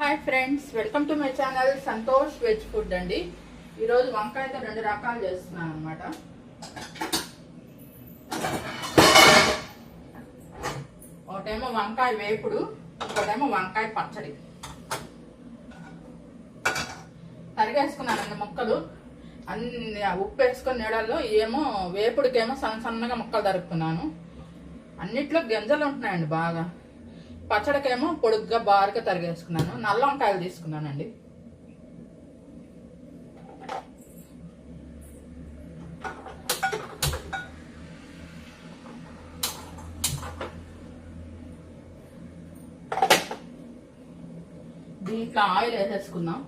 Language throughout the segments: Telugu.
Hi friends welcome to my channel Santosh veg food అండి. ఈరోజు వంకాయతో రెండు రకాలు చేస్తున్నాను అనమాట ఒకటేమో వంకాయ వేపుడు ఒకటేమో వంకాయ పచ్చడి. తరిగేసుకున్నానండి ముక్కలు. అన్ని ఉప్పు వేసుకుని నీడల్లో ఏమో వేపుడికేమో సన్న సన్నగా ముక్కలు తరుపుతున్నాను అన్నిట్లో గింజలు ఉంటున్నాయండి బాగా. పచ్చడికేమో పొడుగ్గా బారుగా తరిగేసుకున్నాను. నల్ల వంకాయలు తీసుకున్నానండి. దీంట్లో ఆయిల్ వేసేసుకుందాం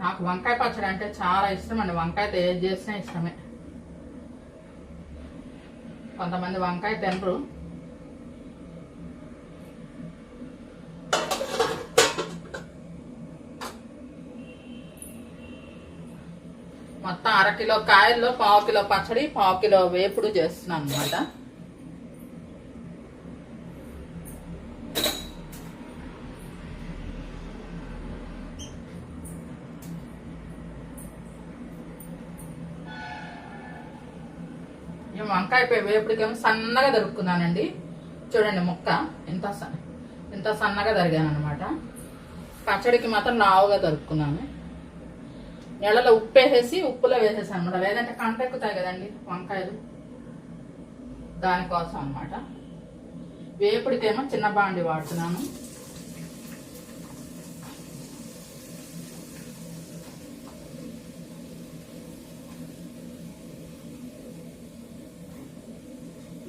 నాకు వంకాయ పచ్చడి అంటే చాలా ఇష్టం అండి. వంకాయతో ఏది చేసినా ఇష్టమే. కొంతమంది వంకాయ తినరు. మొత్తం అరకిలో కాయల్లో పావు కిలో పచ్చడి పావు కిలో వేపుడు చేస్తున్నాను అనమాట ఈ వంకాయ వేపుడికేమో సన్నగా దొరుకుతున్నానండి చూడండి ముక్క ఇంత ఇంత సన్నగా తరిగాను అనమాట పచ్చడికి మాత్రం లావుగా దొరుకుతున్నాను. నీళ్ళలో ఉప్పు వేసేసి ఉప్పులో వేసేసాను అనమాట లేదంటే కంట ఎక్కుతాయి కదండి వంకాయలు. దానికోసం అనమాట వేపుడికేమో చిన్న బాండి వాడుతున్నాను.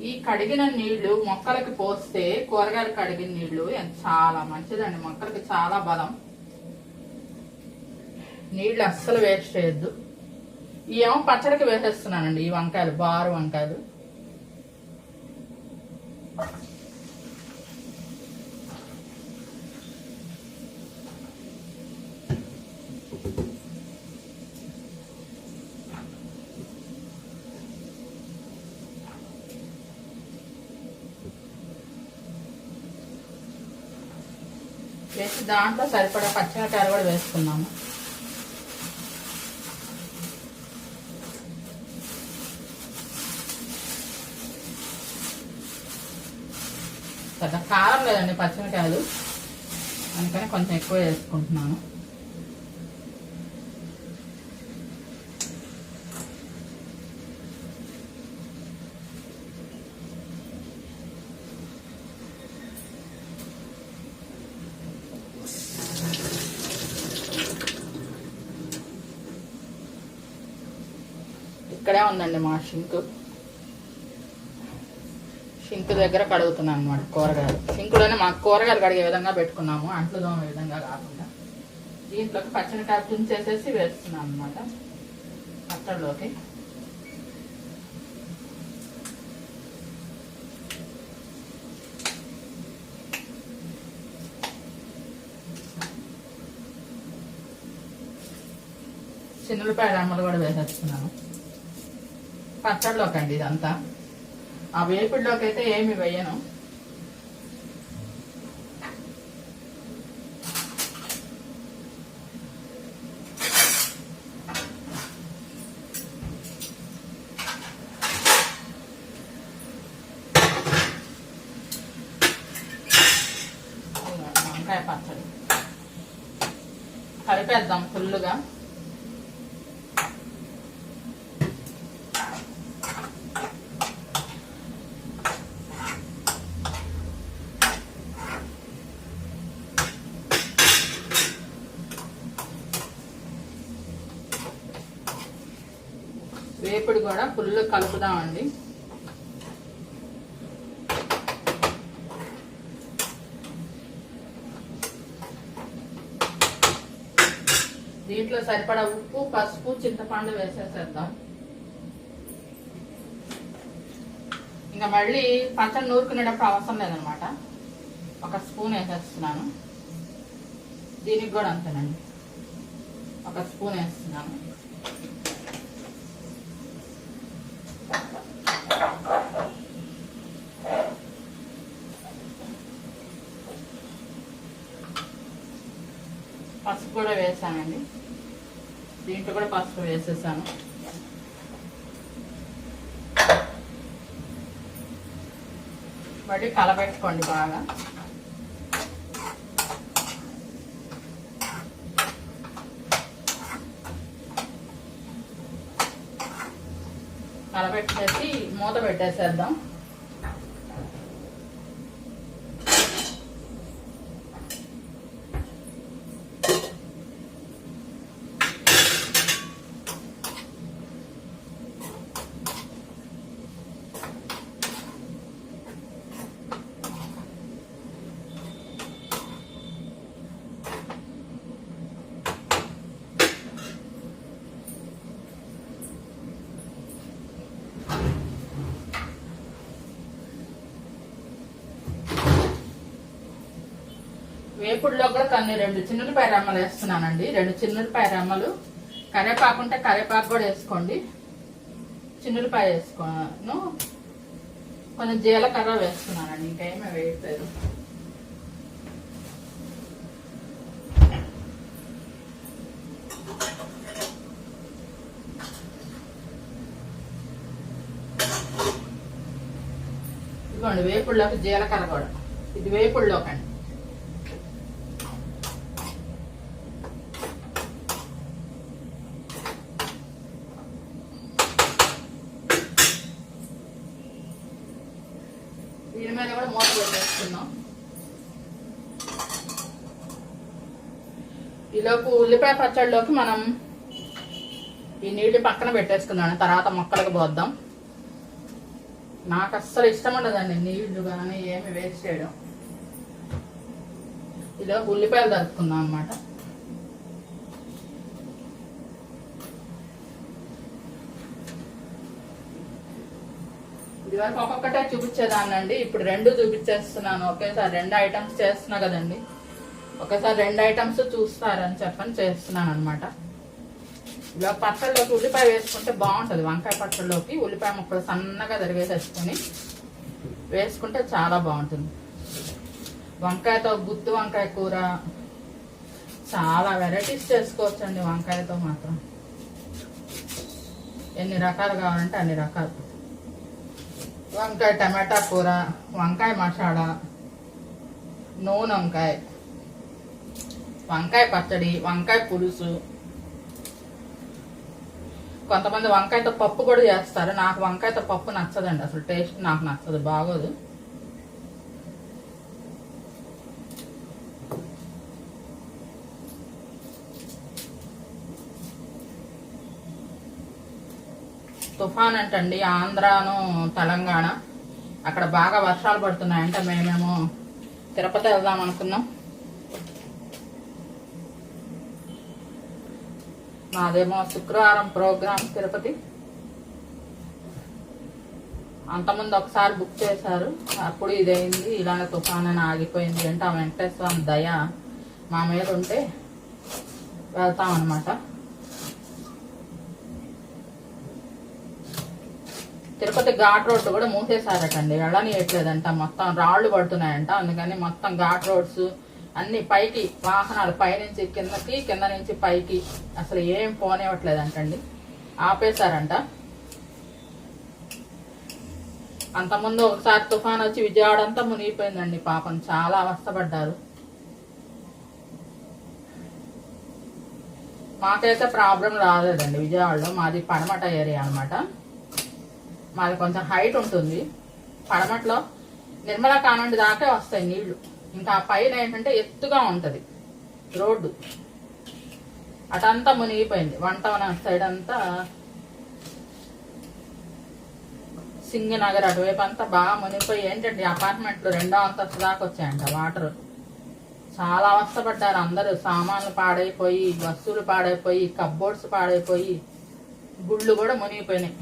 ఈ కడిగిన నీళ్ళు మొక్కలకి పోస్తే కూరగాయలు కడిగిన నీళ్ళు చాలా మంచిదండి. మొక్కలకి చాలా బలం. నీళ్ళు అస్సలు వేస్ట్ చేయొద్దు. ఏమో పచ్చడికి వేసేస్తున్నానండి ఈ వంకాయలు బారు వంకాయలు వేసి దాంట్లో సరిపడా పచ్చిమిరకాయలు కూడా వేసుకున్నాము. పెద్ద కారం లేదండి పచ్చిమిరకాయలు అందుకని కొంచెం ఎక్కువ వేసుకుంటున్నాను. ఉందండి మా షింక్. షింక్ దగ్గర కడుగుతున్నాను అనమాట కూరగాయలు. షింకులోనే మా కూరగాయలు కడిగే విధంగా పెట్టుకున్నాము అంట్లు దోమే విధంగా కాకుండా. దీంట్లోకి పచ్చనికాయ తుంచేసేసి వేస్తున్నాను అనమాట పచ్చడిలోకి చిన్నులపాయ అమ్మలు కూడా వేసేస్తున్నాను. పచ్చడిలోకి అండి ఇదంతా. ఆ వేపుడులోకి అయితే ఏమి వేయను ఇదిగో వంకాయ పచ్చడి కలిపేద్దాం ఫుల్లుగా వేపుడు కూడా ఫుల్ కలుపుదామండి. దీంట్లో సరిపడా ఉప్పు పసుపు చింతపండు వేసేసేద్దాం. ఇంకా మళ్ళీ పచ్చడి నూరుకునేటప్పుడు అవసరం లేదనమాట. ఒక స్పూన్ వేసేస్తున్నాను. దీనికి కూడా అంతేనండి. ఒక స్పూన్ వేస్తున్నాను పసుపు కూడా వేసానండి దీంట్లో కూడా పసుపు వేసేసాను. మళ్ళీ కలబెట్టుకోండి బాగా. కలబెట్టేసి మూత పెట్టేసేద్దాం. వేపుడులో కూడా కొన్ని రెండు చిన్నులపాయ రెమ్మలు వేస్తున్నానండి. రెండు చిన్నులపాయ రెమ్మలు. కరేపాకు ఉంటే కరేపాకు కూడా వేసుకోండి. చిన్నులపాయ వేసుకోను. కొంచెం జీలకర్ర వేస్తున్నానండి. ఇంకేమీ వేయట్లేదు. ఇదిగోండి వేపుడులోకి జీలకర్ర కూడా. ఇది వేపుడులోకండి దీని మీద కూడా మూత పెట్టేసుకున్నాం ఈలోపు ఉల్లిపాయ పచ్చడిలోకి మనం ఈ నీళ్ళు పక్కన పెట్టేసుకుందాం. తర్వాత మొక్కలకు పోద్దాం. నాకు అస్సలు ఇష్టం ఉండదండి నీళ్ళు కానీ ఏమి వేస్ట్ చేయడం. ఇలా ఉల్లిపాయలు తరుపుకుందాం అన్నమాట. ఇదివరకు ఒక్కొక్కటే చూపించేదాన్నండి. ఇప్పుడు రెండు చూపించేస్తున్నాను. ఒకేసారి రెండు ఐటమ్స్ చేస్తున్నా కదండి. ఒకసారి రెండు ఐటమ్స్ చూస్తారని చెప్పని చేస్తున్నాను అనమాట ఇలా పచ్చళ్ళలోకి ఉల్లిపాయ వేసుకుంటే బాగుంటుంది. వంకాయ పచ్చళ్ళలోకి ఉల్లిపాయ ముక్కలు సన్నగా తరిగేసేసుకొని వేసుకుంటే చాలా బాగుంటుంది. వంకాయతో గుత్తు వంకాయ కూర చాలా వెరైటీస్ చేసుకోవచ్చండి వంకాయతో మాత్రం. ఎన్ని రకాలు కావాలంటే అన్ని రకాలు. వంకాయ టమాటా కూర వంకాయ మసాలా నూనె వంకాయ. వంకాయ పచ్చడి వంకాయ పులుసు. కొంతమంది వంకాయతో పప్పు కూడా చేస్తారు. నాకు వంకాయతో పప్పు నచ్చదండి. అసలు టేస్ట్ నాకు నచ్చదు. బాగోదు. తుఫాన్ అంటండి. ఆంధ్రాను తెలంగాణ. అక్కడ బాగా వర్షాలు పడుతున్నాయంట. మేమేమో తిరుపతి వెళ్దాం అనుకున్నాం. మాదేమో శుక్రవారం ప్రోగ్రామ్ తిరుపతి. అంతకుముందు ఒకసారి బుక్ చేశారు. అప్పుడు ఇదైంది ఇలానే తుఫాన్ అని ఆగిపోయింది అంటే ఆ వెంకటేశ్వర స్వామి దయ మా మీద ఉంటే వెళ్తాం అనమాట తిరుపతి ఘాట్ రోడ్డు కూడా మూసేశారటండి. వెళ్ళనియట్లేదంట. మొత్తం రాళ్ళు పడుతున్నాయంట. అందుకని మొత్తం ఘాట్ రోడ్స్ అన్ని పైకి వాహనాలు పైనుంచి కిందకి కింద నుంచి పైకి. అసలు ఏం పోనివ్వట్లేదంటండి ఆపేశారంట. అంతకుముందు ఒకసారి తుఫాన్ వచ్చి విజయవాడ అంతా మునిగిపోయిందండి. పాపం చాలా అవస్థపడ్డారు. మాకైతే ప్రాబ్లం రాలేదండి విజయవాడలో. మాది పడమట ఏరియా అన్నమాట. మాది కొంచెం హైట్ ఉంటుంది. పడమటలో నిర్మలా కానుండి దాకా వస్తాయి నీళ్ళు. ఇంకా పైన ఏంటంటే ఎత్తుగా ఉంటది. రోడ్డు. అటంతా మునిగిపోయింది. వంటవన సైడ్ అంతా సింగనగర్ అటువైపు అంతా బాగా మునిగిపోయి ఏంటంటే అపార్ట్మెంట్లు రెండో అంతస్తు దాకా వచ్చాయంట వాటర్. చాలా అవస్థపడ్డారు అందరూ. సామాన్లు పాడైపోయి వస్తువులు పాడైపోయి కబ్బోర్డ్స్ పాడైపోయి గుళ్ళు కూడా మునిగిపోయినాయి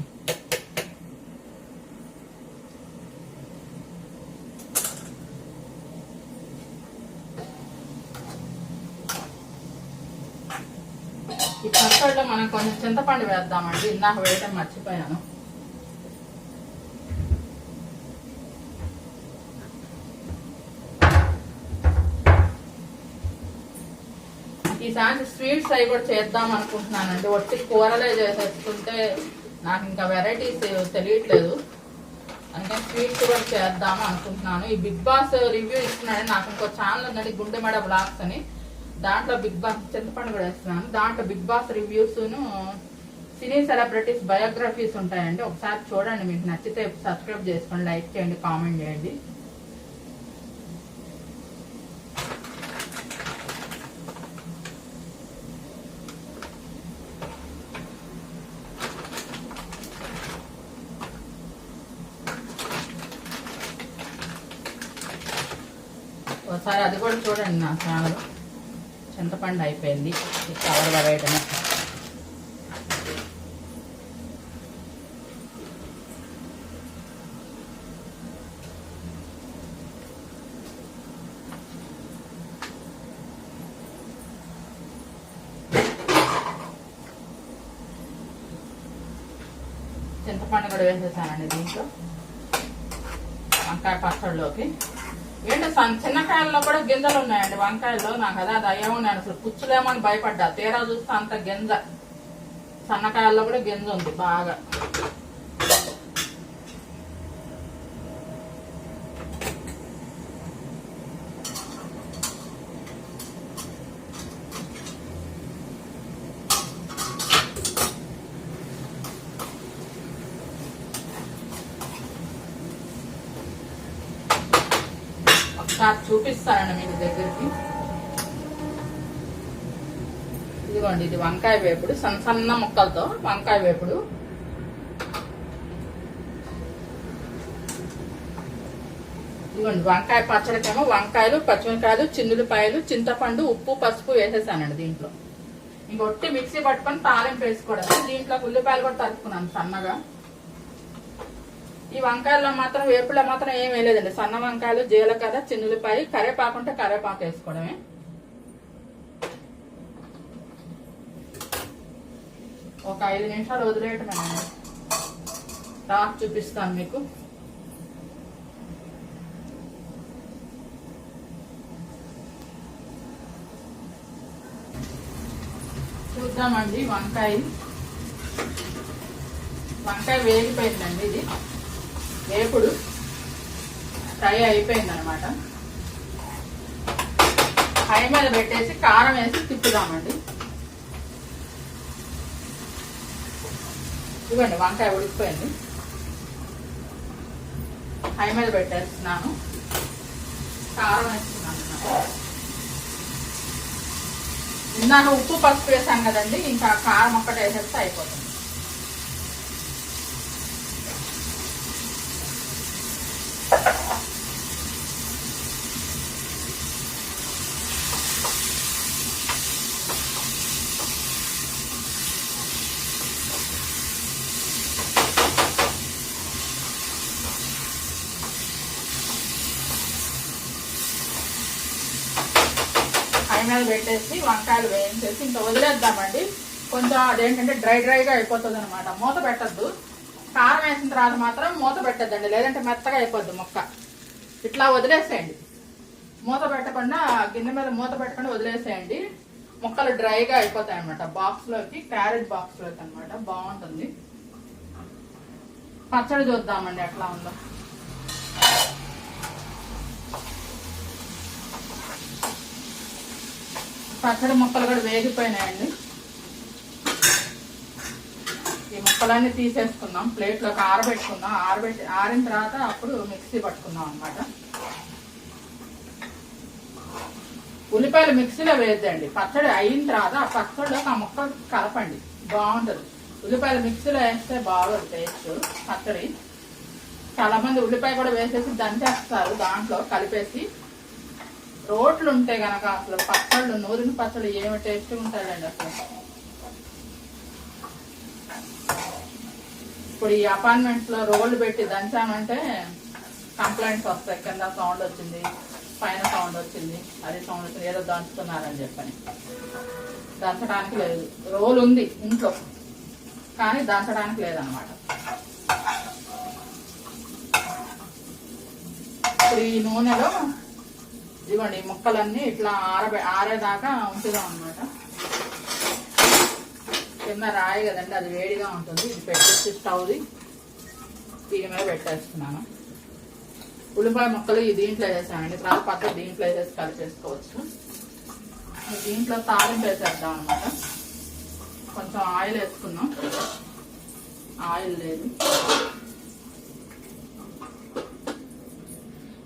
ఈ పచ్చడిలో మనం కొంచెం చింతపండు వేద్దామండి. ఇందాక వేయటం మర్చిపోయాను. ఈసారి స్వీట్స్ అవి కూడా చేద్దాం అనుకుంటున్నానండి. వచ్చి కూరలే చేసేసుకుంటే నాకు ఇంకా వెరైటీస్ తెలియట్లేదు. అందుకని స్వీట్స్ కూడా చేద్దాం అనుకుంటున్నాను. ఈ బిగ్ బాస్ రివ్యూ ఇస్తున్నాడు. నాకు ఇంకో ఛానల్ ఉందండి గుండెమడ బ్లాగ్స్ అని. దాంట్లో బిగ్ బాస్ చింతపండు కూడా వేస్తున్నాను. దాంట్లో బిగ్ బాస్ రివ్యూస్ను సినీ సెలబ్రిటీస్ బయోగ్రఫీస్ ఉంటాయండి. ఒకసారి చూడండి మీకు నచ్చితే సబ్స్క్రైబ్ చేసుకోండి లైక్ చేయండి కామెంట్ చేయండి. ఒకసారి అది కూడా చూడండి నా ఛానల్. చింతపండు అయిపోయింది. కవర్ వరేయటమే చింతపండు కూడా వేసేసానండి దీంట్లో. వంకాయ పచ్చడిలోకి ఏంటి సన్ చిన్నకాయల్లో కూడా గింజలు ఉన్నాయండి వంకాయల్లో నాకు అదే అది అయ్యా ఉన్నాను అసలు పుచ్చులేమని భయపడ్డా. తీరా చూస్తే అంత గింజ. సన్నకాయల్లో కూడా గింజ ఉంది బాగా. ఒకసారి చూపిస్తానండి మీకు దగ్గరికి. ఇదిగోండి ఇది వంకాయ వేపుడు సన్న సన్న ముక్కలతో వంకాయ వేపుడు. ఇదిగోండి వంకాయ పచ్చడికేమో వంకాయలు పచ్చిమిరకాయలు చిన్నులపాయలు చింతపండు ఉప్పు పసుపు వేసేసానండి దీంట్లో. ఇంకొట్టి మిక్సీ పట్టుకొని తాలింపు వేసుకోవడం దీంట్లో ఉల్లిపాయలు కూడా తరుపుకున్నాను సన్నగా. ఈ వంకాయల్లో మాత్రం వేపులో మాత్రం ఏం వేయలేదండి. సన్న వంకాయలు జీలకర్ర చిన్నులపాయ కరేపాకు ఉంటే కరేపాకు వేసుకోవడమే. ఒక ఐదు నిమిషాలు వదిలేయటమేనండి టాప్ చూపిస్తాను మీకు. చూద్దామండి వంకాయ. వంకాయ వేగిపోయిందండి ఇది. వేపుడు. ఫ్రై అయిపోయిందనమాట. ఫ్రై హై మీద పెట్టేసి కారం వేసి తిప్పుదామండి. ఇవ్వండి వంకాయ ఉడికిపోయింది. హై మీద పెట్టేస్తున్నాను. కారం వేస్తున్నాను అన్నమాట. ఇందాక ఉప్పు పసుపు వేసాను కదండి ఇంకా కారం ఒక్కటి వేసేస్తే అయిపోతుంది హై మీద పెట్టేసి వంకాయలు వేయించేసి ఇంకా వదిలేద్దామండి. కొంచెం అదేంటంటే డ్రై డ్రైగా అయిపోతుంది అనమాట మూత పెట్టద్దు. కారం వేసిన తర్వాత మాత్రం మూత పెట్టద్దండి. లేదంటే మెత్తగా అయిపోద్ది మొక్క. ఇట్లా వదిలేసేయండి. మూత పెట్టకుండా గిన్నె మీద మూత పెట్టకుండా వదిలేసేయండి. మొక్కలు డ్రైగా అయిపోతాయి అనమాట బాక్స్లోకి క్యారెట్ బాక్స్లోకి అనమాట బాగుంటుంది. పచ్చడి చూద్దామండి ఎట్లా ఉందో. పచ్చడి ముక్కలు కూడా వేగిపోయినాయండి. ఈ ముక్కలన్నీ తీసేసుకుందాం. ప్లేట్లోకి ఆరబెట్టుకుందాం. ఆరబెట్టి ఆరిన తర్వాత అప్పుడు మిక్సీ పట్టుకుందాం అన్నమాట. ఉల్లిపాయలు మిక్సీలో వేద్దండి పచ్చడి అయిన తర్వాత ఆ పచ్చడిలోకి ఆ ముక్క కలపండి. బాగుంటుంది ఉల్లిపాయలు మిక్సీలో వేస్తే బాగోదు టేస్ట్. పచ్చడి. చాలా మంది ఉల్లిపాయ కూడా వేసేసి దంచేస్తారు దాంట్లో కలిపేసి. రోట్లు ఉంటే గనక అసలు పచ్చళ్ళు నూరిన పచ్చళ్ళు ఏమి టేస్ట్ ఉంటాయండి అసలు? ఇప్పుడు ఈ అపార్ట్మెంట్స్లో పెట్టి దంచామంటే కంప్లైంట్స్ వస్తాయి. కింద సౌండ్ వచ్చింది పైన సౌండ్ వచ్చింది అది సౌండ్ వచ్చింది ఏదో దంచుతున్నారని చెప్పని. దంచడానికి లేదు. రోల్ ఉంది ఇంట్లో కానీ దంచడానికి లేదనమాట. ఇప్పుడు ఈ నూనెలో ఇదిగోండి ముక్కలన్నీ ఇట్లా ఆరబె ఆరేదాకా ఉంచుదాం అనమాట కింద రాయి కదండి అది వేడిగా ఉంటుంది. ఇది పెట్టేసి స్టవ్ది దీని మీద పెట్టేస్తున్నాను. ఉల్లిపాయ ముక్కలు ఈ దీంట్లో వేసామండి తర్వాత పక్క దీంట్లో వేసేసి కలిపేసుకోవచ్చు దీంట్లో తాలింపు వేసేద్దాం అనమాట కొంచెం ఆయిల్ వేసుకున్నాం ఆయిల్ లేదు.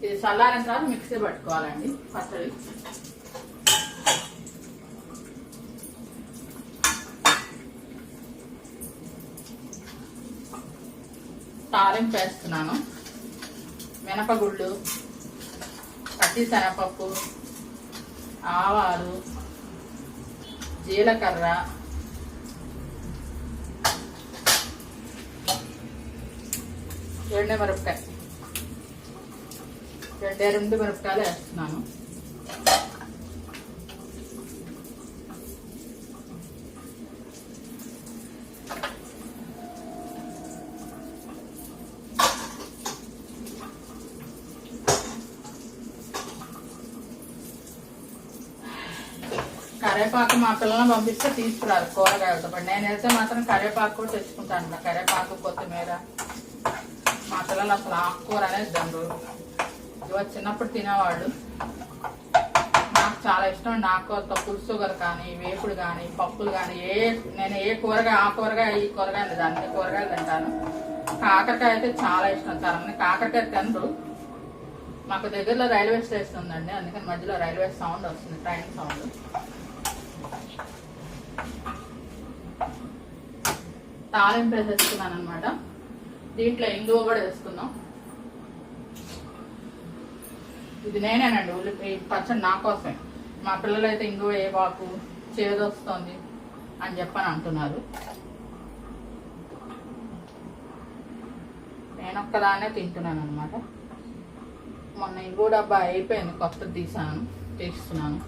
ఇది చల్లారిన తర్వాత మిక్సీ పట్టుకోవాలండి పచ్చడి. తాలింపు వేస్తున్నాను. మినపగుళ్ళు పచ్చి శనగపప్పు ఆవాలు జీలకర్ర ఎండు మిరపకాయ రెండే రెండు మిరపకాయలు వేస్తున్నాను కరేపాకు మా పిల్లల్ని పంపిస్తే తీసుకురారు కూరగాయలతో పాటు. నేనైతే మాత్రం కరేపాకు కూడా తెచ్చుకుంటాను కరేపాకు కొత్తిమీర. మా పిల్లలు అసలు ఆకుకూర అనేది దండు ఇవాళ చిన్నప్పుడు తినేవాళ్ళు నాకు చాలా ఇష్టం నాకు పులుసు షుగర్ కానీ వేపుడు కానీ పప్పులు కానీ ఏ నేను ఏ కూరగాయ ఆ కూరగాయ ఈ కూరగాయ దాన్ని కూరగాయలు తింటాను. కాకరకాయ అయితే చాలా ఇష్టం. చాలా మంది కాకరకాయ తినరు. మాకు దగ్గరలో రైల్వే స్టేషన్ ఉందండి. అందుకని మధ్యలో రైల్వే సౌండ్ వస్తుంది ట్రైన్ సౌండ్. తాలింపు వేసేసుకున్నాను అనమాట దీంట్లో ఇంగువ కూడా వేసుకుందాం. ఇది నేనేనండి ఉల్లిపాయ ఈ పచ్చడి నా కోసమే. మా పిల్లలు అయితే ఇంగువ ఏ బాకు చేదొస్తుంది అని చెప్పని అంటున్నారు. నేను ఒక్కదాన్నే తింటున్నాను అనమాట మొన్న ఇంగువ డబ్బా అయిపోయింది కొత్తది తీసాను తీస్తున్నాను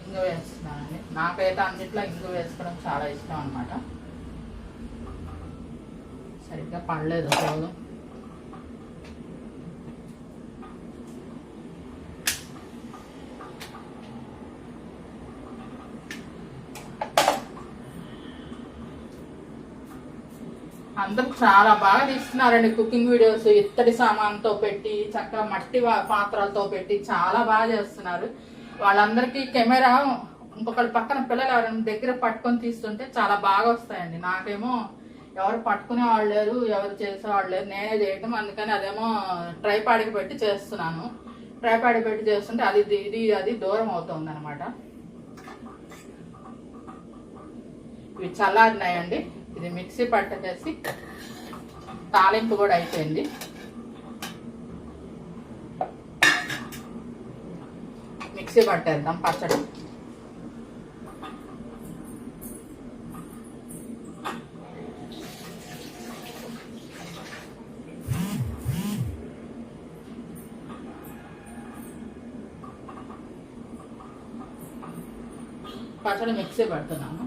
ఇంగు వేస్తున్నానండి నాకైతే అన్నిట్లో ఇంగు వేసుకోవడం అనమాట సరిగ్గా పడలేదు రోజు అందరూ చాలా బాగా తీస్తున్నారండి కుకింగ్ వీడియోస్. ఇత్తడి సామాన్తో పెట్టి చక్కగా మట్టి పాత్రలతో పెట్టి చాలా బాగా చేస్తున్నారు. వాళ్ళందరికీ కెమెరా ఇంకొకళ్ళు పక్కన పిల్లలు ఎవరైనా దగ్గర పట్టుకొని తీస్తుంటే చాలా బాగా వస్తాయండి. నాకేమో ఎవరు పట్టుకునే వాళ్ళు లేరు ఎవరు చేసేవాళ్ళు లేరు. నేనే చేయటం అందుకని అదేమో ట్రైపాడికి పెట్టి చేస్తున్నాను. ట్రైపాడి పెట్టి చేస్తుంటే అది ఇది- ఇది అది దూరం అవుతుంది అనమాట ఇవి చల్లారినాయండి. ఇది మిక్సీ పట్టేసి తాలింపు కూడా అయిపోయింది. మిక్సీ పట్టేద్దాం పచ్చడి. పచ్చడి మిక్సీ పడుతున్నాను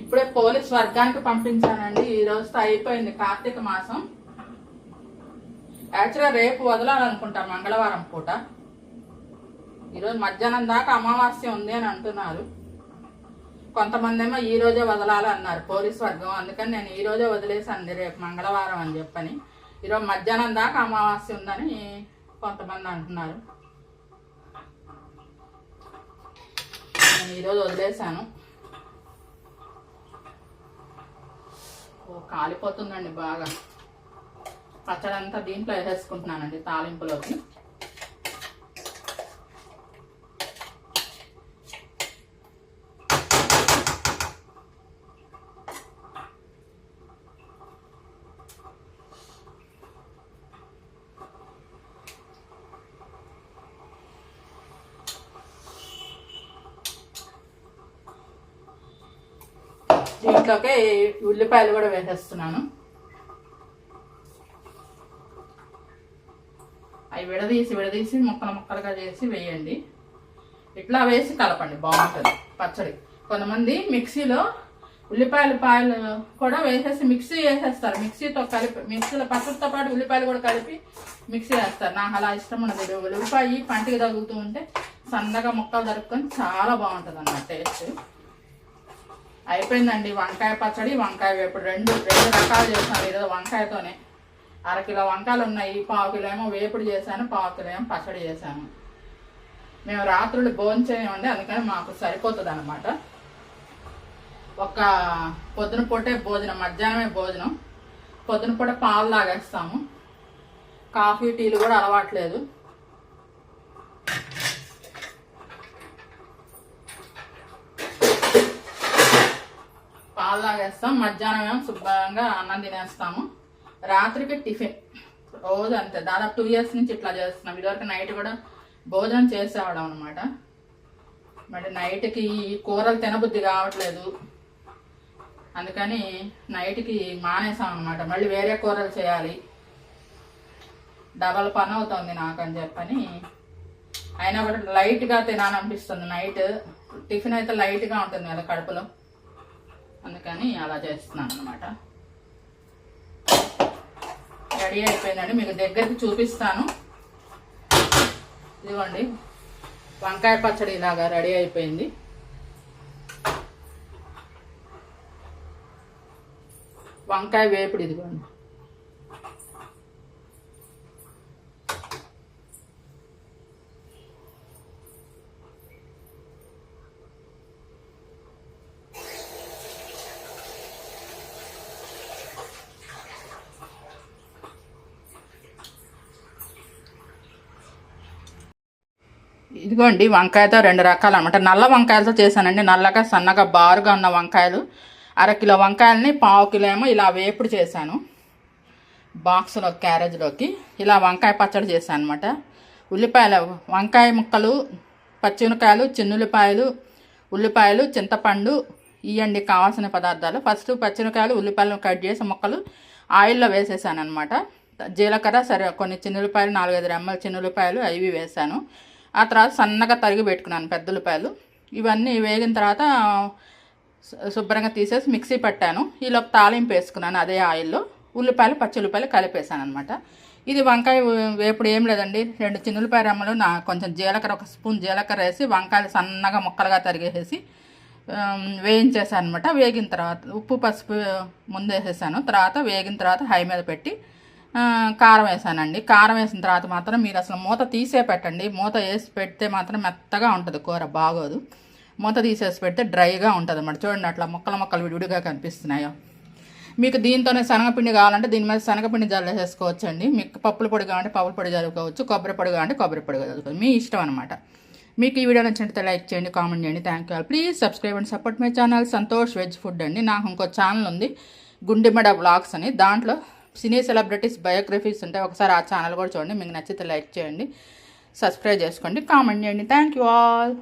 ఇప్పుడే స్వర్గానికి పంపించానండి. ఈ రోజుతో అయిపోయింది కార్తీక మాసం. యాక్చువల్గా రేపు వదలాలనుకుంటా మంగళవారం పూట. ఈరోజు మధ్యాహ్నం దాకా అమావాస్య ఉంది అని అంటున్నారు. కొంతమంది ఏమో ఈ రోజే వదలాలి అన్నారు పోలీస్ వర్గం. అందుకని నేను ఈ రోజే వదిలేసాను రేపు మంగళవారం అని చెప్పని. ఈరోజు మధ్యాహ్నం దాకా అమావాస్య ఉందని కొంతమంది అంటున్నారు. నేను ఈరోజు వదిలేశాను. కాలిపోతుందండి బాగా. పచ్చడంతా దీంట్లో వేసేసుకుంటున్నానండి తాలింపులోకి. దీంట్లోకి ఉల్లిపాయలు కూడా వేసేస్తున్నాను. అవి విడదీసి విడదీసి ముక్కలు ముక్కలుగా చేసి వేయండి. ఇట్లా వేసి కలపండి బాగుంటుంది పచ్చడి. కొంతమంది మిక్సీలో ఉల్లిపాయలు పాయలు కూడా వేసేసి మిక్సీ వేసేస్తారు. మిక్సీతో కలిపి మిక్సీలో పచ్చడితో పాటు ఉల్లిపాయలు కూడా కలిపి మిక్సీ వేస్తారు. నాకు అలా ఇష్టం ఉండదు. ఉల్లిపాయ పంటికి తగులుతూ ఉంటే సన్నగా ముక్కలు దొరుకుని చాలా బాగుంటుంది అన్నమాట టేస్ట్. అయిపోయిందండి. వంకాయ పచ్చడి వంకాయ వేపుడు. రెండు రెండు రకాలు చేసాను ఈరోజు వంకాయతోనే. అరకిలో వంకాయలు ఉన్నాయి. పావు కిలో ఏమో వేపుడు చేశాను పావు కిలో ఏమో పచ్చడి చేశాను. మేము రాత్రులు భోంచేయమండి. అందుకని మాకు సరిపోతుంది అనమాట ఒక పొద్దున పూటే భోజనం మధ్యాహ్నమే భోజనం. పొద్దున పూట పాలు తాగేస్తాము. కాఫీ టీలు కూడా అలవాట్లేదు పాలు తాగేస్తాం మధ్యాహ్నం ఏమో శుభ్రంగా అన్నం తినేస్తాము. రాత్రికి టిఫిన్. రోజు అంతే. దాదాపు టూ ఇయర్స్ నుంచి ఇట్లా చేస్తున్నాం. ఇదివరకు నైట్ కూడా భోజనం చేసేవాడు అనమాట మరి నైట్కి కూరలు తినబుద్ధి కావట్లేదు. అందుకని నైట్కి మానేసాం అనమాట మళ్ళీ వేరే కూరలు చేయాలి. డబల్ పని అవుతుంది నాకు అని చెప్పని. అయినా కూడా లైట్గా తినాలనిపిస్తుంది. నైట్ టిఫిన్ అయితే లైట్గా ఉంటుంది కదా కడుపులో. అందుకని అలా చేస్తున్నాను అనమాట రెడీ అయిపోయిందండి. మీకు దగ్గరికి చూపిస్తాను. ఇదిగోండి. వంకాయ పచ్చడి ఇలాగా రెడీ అయిపోయింది. వంకాయ వేపుడు ఇదిగోండి. ఇదిగోండి వంకాయతో రెండు రకాలు అనమాట నల్ల వంకాయలతో చేశానండి. నల్లగా సన్నగా బారుగా ఉన్న వంకాయలు. అరకిలో వంకాయలని పావు కిలో ఏమో ఇలా వేపుడు చేశాను. బాక్స్లో క్యారేజ్లోకి ఇలా వంకాయ పచ్చడి చేశాను అనమాట ఉల్లిపాయల వంకాయ ముక్కలు పచ్చిమిరకాయలు చిన్నుల్లిపాయలు ఉల్లిపాయలు చింతపండు ఇవ్వండి కావాల్సిన పదార్థాలు. ఫస్ట్ పచ్చిమిరకాయలు ఉల్లిపాయలు కట్ చేసి ముక్కలు ఆయిల్లో వేసేసాను అనమాట జీలకర్ర సరే కొన్ని చిన్నులపాయలు నాలుగైదు రెమ్మల చిన్నులపాయలు అవి వేసాను. ఆ తర్వాత సన్నగా తరిగి పెట్టుకున్నాను పెద్ద ఉల్లిపాయలు ఇవన్నీ వేగిన తర్వాత శుభ్రంగా తీసేసి మిక్సీ పెట్టాను. ఈలోపు తాలింపు వేసుకున్నాను అదే ఆయిల్లో. ఉల్లిపాయలు పచ్చి ఉల్లిపాయలు కలిపేసాను అనమాట ఇది వంకాయ వేపుడు ఏం లేదండి. రెండు చిన్నులపాయ రెమ్మలు నా కొంచెం జీలకర్ర ఒక స్పూన్ జీలకర్ర వేసి వంకాయలు సన్నగా ముక్కలుగా తరిగేసేసి వేయించేసాను అనమాట వేగిన తర్వాత ఉప్పు పసుపు ముందేసేసాను. తర్వాత వేగిన తర్వాత హై మీద పెట్టి కారం వేసానండి. కారం వేసిన తర్వాత మాత్రం మీరు అసలు మూత తీసే పెట్టండి. మూత వేసి పెడితే మాత్రం మెత్తగా ఉంటుంది కూర బాగోదు. మూత తీసేసి పెడితే డ్రైగా ఉంటుంది అన్నమాట చూడండి అట్లా మొక్కలు మొక్కలు విడివిడిగా కనిపిస్తున్నాయో. మీకు దీంతోనే శనగపిండి కావాలంటే దీని మీద శనగపిండి జల్లేసేసుకోవచ్చండి. మీకు పప్పుల పొడి కావాలంటే పప్పుల పొడి చదువుకోవచ్చు. కొబ్బరి పొడి కావాలంటే కొబ్బరి పొడి చదువుకోవచ్చు. మీ ఇష్టం అనమాట మీకు ఈ వీడియో నచ్చినట్టు లైక్ చేయండి కామెంట్ చేయండి. Thank you please subscribe and support my channel Santosh veg food అండి. నాకు ఇంకో ఛానల్ ఉంది. గుండెమడ బ్లాగ్స్ అని. దాంట్లో సినీ సెలబ్రిటీస్ బయోగ్రఫీస్ ఉంటాయి ఒకసారి ఆ ఛానల్ కూడా చూడండి. మీకు నచ్చితే లైక్ చేయండి సబ్స్క్రైబ్ చేసుకోండి కామెంట్ చేయండి. Thank you all